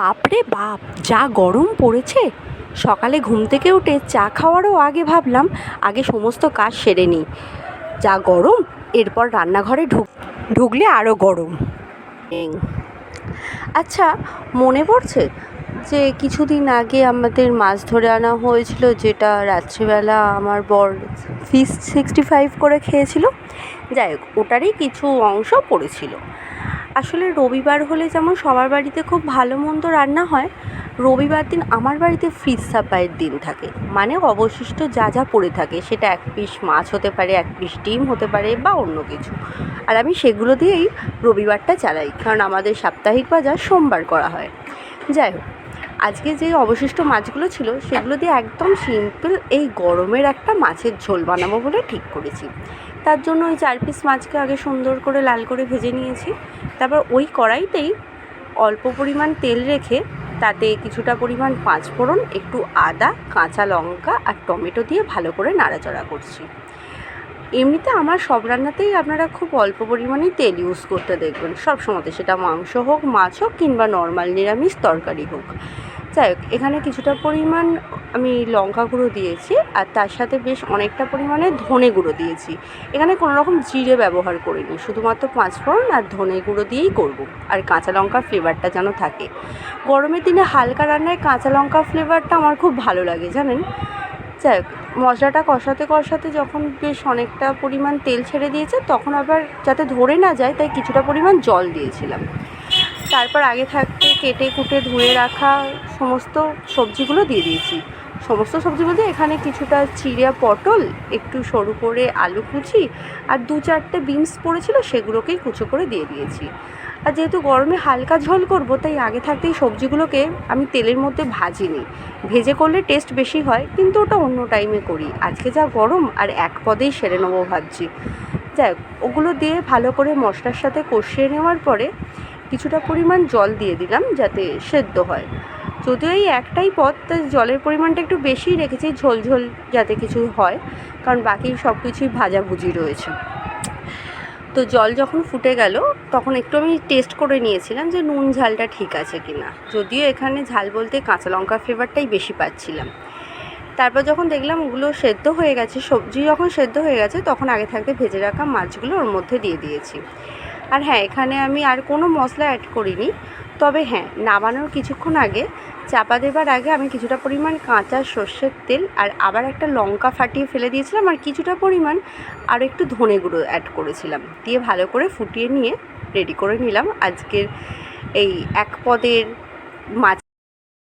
বাপরে বাপ, যা গরম পড়েছে। সকালে ঘুম থেকে উঠে চা খাওয়ারও আগে ভাবলাম, আগে সমস্ত কাজ সেরে নিই। যা গরম, এরপর রান্নাঘরে ঢুক, ঢুকলে আরও গরম। আচ্ছা মনে পড়ছে যে কিছুদিন আগে আমাদের মাছ ধরে আনা হয়েছিল, যেটা রাত্রিবেলা আমার বর ফিশ সিক্সটি ফাইভ করে খেয়েছিল? যাই হোক, ওটারই কিছু অংশ পড়েছিল। আসলে রবিবার হলে যেমন সবার বাড়িতে খুব ভালো মন্দ রান্না হয়, রবিবার দিন আমার বাড়িতে ফ্রিজ সাপ্লাইয়ের দিন থাকে। মানে অবশিষ্ট যা যা পড়ে থাকে, সেটা এক পিস মাছ হতে পারে, এক পিস ডিম হতে পারে বা অন্য কিছু। আর আমি সেগুলো দিয়েই রবিবারটা চালাই, কারণ আমাদের সাপ্তাহিক বাজার সোমবার করা হয়। যাই হোক, আজকে যে অবশিষ্ট মাছগুলো ছিল, সেগুলো দিয়ে একদম সিম্পল এই গরমের একটা মাছের ঝোল বানাবো বলে ঠিক করেছি। তার জন্য ওই চার পিস মাছকে আগে সুন্দর করে লাল করে ভেজে নিয়েছি। তারপর ওই কড়াইতেই অল্প পরিমাণ তেল রেখে তাতে কিছুটা পরিমাণ পাঁচফোড়ন একটু আদা, কাঁচা লঙ্কা আর টমেটো দিয়ে ভালো করে নাড়াচাড়া করছি। এমনিতে আমার সব রান্নাতেই আপনারা খুব অল্প পরিমাণেই তেল ইউজ করতে দেখবেন। সবসময়তে সেটা মাংস হোক, মাছ হোক কিংবা নর্মাল নিরামিষ তরকারি হোক। যাই হোক, এখানে কিছুটা পরিমাণ আমি লঙ্কা গুঁড়ো দিয়েছি আর তার সাথে বেশ অনেকটা পরিমাণে ধনে গুঁড়ো দিয়েছি। এখানে কোনো রকম জিরে ব্যবহার করিনি, শুধুমাত্র পাঁচফোড়ন আর ধনে গুঁড়ো দিয়েই করব আর কাঁচা লঙ্কার ফ্লেভারটা যেন থাকে। গরমের দিনে হালকা রান্নায় কাঁচা লঙ্কা ফ্লেভারটা আমার খুব ভালো লাগে, জানেন? যাই হোক, মশলাটা কষাতে কষাতে যখন বেশ অনেকটা পরিমাণ তেল ছেড়ে দিয়েছে, তখন আবার যাতে ধরে না যায়, তাই কিছুটা পরিমাণ জল দিয়েছিলাম। তারপর আগে থাকতে কেটে কুটে ধুয়ে রাখা সমস্ত সবজিগুলো দিয়ে দিয়েছি। সমস্ত সবজি বলতে এখানে কিছুটা চিড়া পটল, একটু সরু করে আলু কুচি আর দু চারটে বিনস পড়েছিল সেগুলোকেই কুচো করে দিয়ে দিয়েছি। আর যেহেতু গরমে হালকা ঝোল করব, তাই আগে থাকতেই সবজিগুলোকে আমি তেলের মধ্যে ভাজিনি। ভেজে করলে টেস্ট বেশি হয়, কিন্তু ওটা অন্য টাইমে করি। আজকে যা গরম আর এক পদেই সেরে নেব ভাবছি। যাই ওগুলো দিয়ে ভালো করে মশলার সাথে কষিয়ে নেওয়ার পরে কিছুটা পরিমাণ জল দিয়ে দিলাম যাতে সেদ্ধ হয়। যদিও এই একটাই পদ তাই জলের পরিমাণটা একটু বেশিই রেখেছি, ঝোল ঝোল যাতে কিছু হয়, কারণ বাকি সব কিছুই ভাজাভুজি রয়েছে। তো জল যখন ফুটে গেল, তখন একটু আমি টেস্ট করে নিয়েছিলাম যে নুন ঝালটা ঠিক আছে কি না যদিও এখানে ঝাল বলতে কাঁচা লঙ্কা ফ্লেভারটাই বেশি পাচ্ছিলাম। তারপর যখন দেখলাম ওগুলো সেদ্ধ হয়ে গেছে, সবজি যখন সেদ্ধ হয়ে গেছে, তখন আগে থাকতে ভেজে রাখা মাছগুলো ওর মধ্যে দিয়ে দিয়েছি। আর হ্যাঁ এখানে আমি আর কোনো মশলা অ্যাড করিনি। তবে হ্যাঁ নামানোর কিছুক্ষণ আগে, চাপা দেবার আগে আমি কিছুটা পরিমাণ কাঁচা সর্ষের তেল আর আবার একটা লঙ্কা ফাটিয়ে ফেলে দিয়েছিলাম আর কিছুটা পরিমাণ আর একটু ধনে গুঁড়ো অ্যাড করেছিলাম। দিয়ে ভালো করে ফুটিয়ে নিয়ে রেডি করে নিলাম। আজকের এই এক পদের মাছ